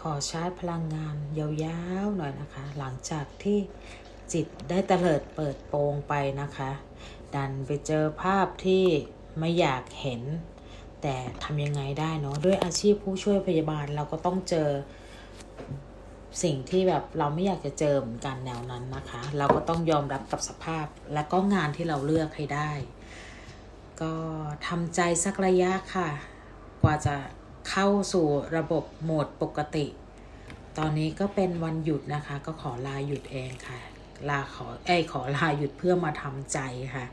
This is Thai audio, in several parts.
ขอชาร์จพลังงานยาวๆหน่อยนะคะ หลังจากที่จิตได้เตลิดเปิดโปงไปนะคะ ดันไปเจอภาพที่ไม่อยากเห็น แต่ทำยังไงได้เนาะด้วยอาชีพผู้ช่วยพยาบาลเราก็ต้องเจอสิ่งที่แบบเราไม่อยากจะเจอเหมือนกันแนวนั้นนะคะ เราก็ต้องยอมรับกับสภาพและก็งานที่เราเลือกให้ได้ ก็ทำใจสักระยะค่ะ กว่าจะ เข้าสู่ระบบโหมดปกติ ตอนนี้ก็เป็นวันหยุดนะคะ ก็ขอลาหยุดเองค่ะ ลาขอเอ้ขอลาหยุดเพื่อมาทำใจค่ะ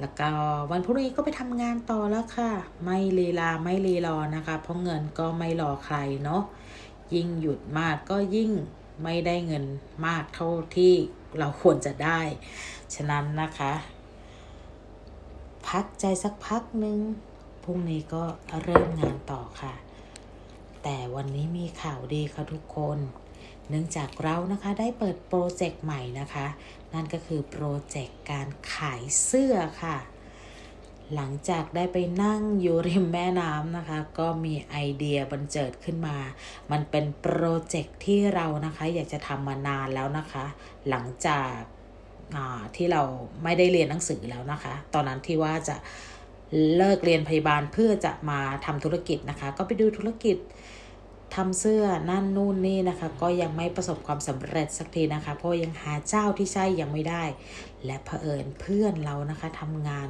แล้วก็วันพรุ่งนี้ก็ไปทำงานต่อแล้วค่ะ ไม่ลีลาไม่รีรอนะคะ เพราะเงินก็ไม่รอใครเนาะ ยิ่งหยุดมากก็ยิ่งไม่ได้เงินมากเท่าที่เราควรจะได้ ฉะนั้นนะคะ พักใจสักพักหนึ่ง พรุ่งนี้ก็เริ่มงานต่อค่ะ แต่วันนี้มีข่าวดีค่ะทุกคน เนื่องจากเรานะคะได้เปิดโปรเจกต์ใหม่นะคะ นั่นก็คือโปรเจกต์การขายเสื้อค่ะ หลังจากได้ไปนั่งอยู่ริมแม่น้ำนะคะ ก็มีไอเดียบันเจิดขึ้นมา มันเป็นโปรเจกต์ที่เรานะคะอยากจะทำมานานแล้วนะคะ หลังจากที่เราไม่ได้เรียนหนังสือแล้วนะคะ ตอนนั้นที่ว่าจะ เลิกเรียนพยาบาลเพื่อจะมาทำธุรกิจนะคะ ก็ไปดูธุรกิจทำเสื้อนั่นนู่นนี่นะคะ ก็ยังไม่ประสบความสำเร็จสักทีนะคะ เพราะยังหาเจ้าที่ใช่ยังไม่ได้ และเผอิญเพื่อนเรานะคะทำงาน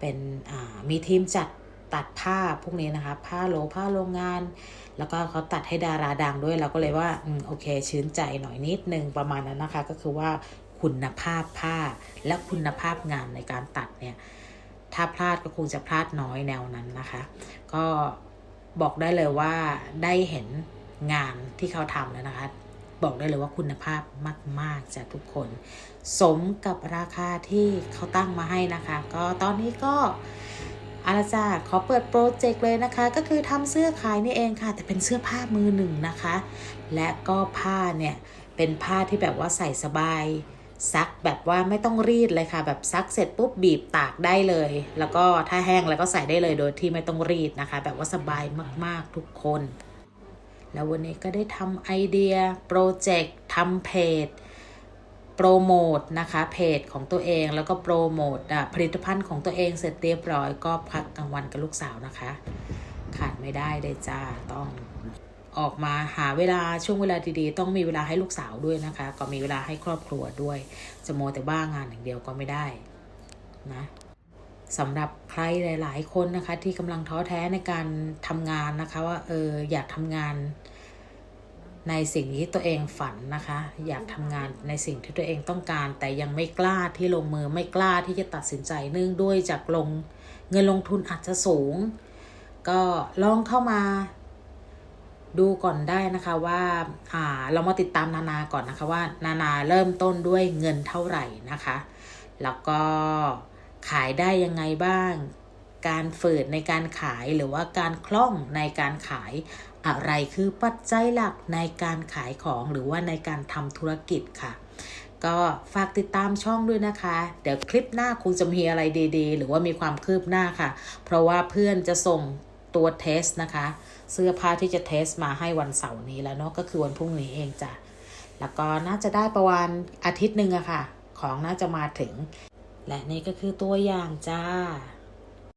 เป็นมีทีมจัดตัดผ้าพวกนี้นะคะ ผ้าโลผ้าโรงงาน แล้วก็เขาตัดให้ดาราดังด้วยเราก็เลยว่าอืมโอเค ชื้นใจหน่อยนิดนึงประมาณนั้นนะคะ ก็คือว่าคุณภาพผ้าและคุณภาพงานในการตัดเนี่ย ถ้าพลาดก็คงจะพลาดน้อยแนวนั้นนะคะ ก็บอกได้เลยว่าได้เห็นงานที่เขาทำแล้วนะคะ บอกได้เลยว่าคุณภาพมาก ๆจากทุกคน สมกับราคาที่เขาตั้งมาให้นะคะ ก็ตอนนี้ก็อาราจาขอเปิดโปรเจกต์เลยนะคะ ก็คือทำเสื้อขายนี่เองค่ะ แต่เป็นเสื้อผ้ามือหนึ่งนะคะ และก็ผ้าเนี่ย เป็นผ้าที่แบบว่าใส่สบาย ซักแบบว่าไม่ต้องรีดเลยค่ะ แบบซักเสร็จปุ๊บบีบตากได้เลย แล้วก็ถ้าแห้งแล้วก็ใส่ได้เลยโดยที่ไม่ต้องรีดนะคะ แบบว่าสบายมากๆทุกคน แล้ววันนี้ก็ได้ทำไอเดียโปรเจกต์ทำเพจโปรโมทนะคะเพจของตัวเองแล้วก็โปรโมทอะผลิตภัณฑ์ของตัวเองเสร็จเรียบร้อยก็พักกลางวันกับลูกสาวนะคะ ขาดไม่ได้เลยจ้าต้อง ออกมาหาเวลาช่วงเวลาดีๆ ต้องมีเวลาให้ลูกสาวด้วยนะคะ ก็มีเวลาให้ครอบครัวด้วย จะโมแต่บ้างานอย่างเดียวก็ไม่ได้นะสำหรับใครหลาย ๆ คนนะคะ ที่กำลังท้อแท้ในการทำงานนะคะ ว่าเอออยากทำงานในสิ่งที่ตัวเองฝันนะคะ อยากทำงานในสิ่งที่ตัวเองต้องการ แต่ยังไม่กล้าที่ลงมือไม่กล้าที่จะตัดสินใจเนื่องด้วยจากลงเงินลงทุนอาจจะสูง ก็ลองเข้ามา ดูก่อนได้นะคะว่าอ่าเรามาติดตามนานาก่อนนะคะว่านานาเริ่มต้นด้วยเงินเท่าไหร่นะคะ แล้วก็ขายได้ยังไงบ้าง การฝืดในการขายหรือว่าการคล่องในการขายอะไรคือปัจจัยหลักในการขายของหรือว่าในการทำธุรกิจค่ะ ก็ฝากติดตามช่องด้วยนะคะ เดี๋ยวคลิปหน้าคงจะมีอะไรดีๆ หรือว่ามีความคืบหน้าค่ะ เพราะว่าเพื่อนจะส่ง ตัวเทสนะคะ เสื้อผ้าที่จะเทสมาให้วันเสาร์นี้แล้วเนาะก็คือวันพรุ่งนี้เองจ้ะแล้วก็น่าจะได้ประมาณอาทิตย์หนึ่งอะค่ะ ของน่าจะมาถึง และนี่ก็คือตัวอย่างจ้า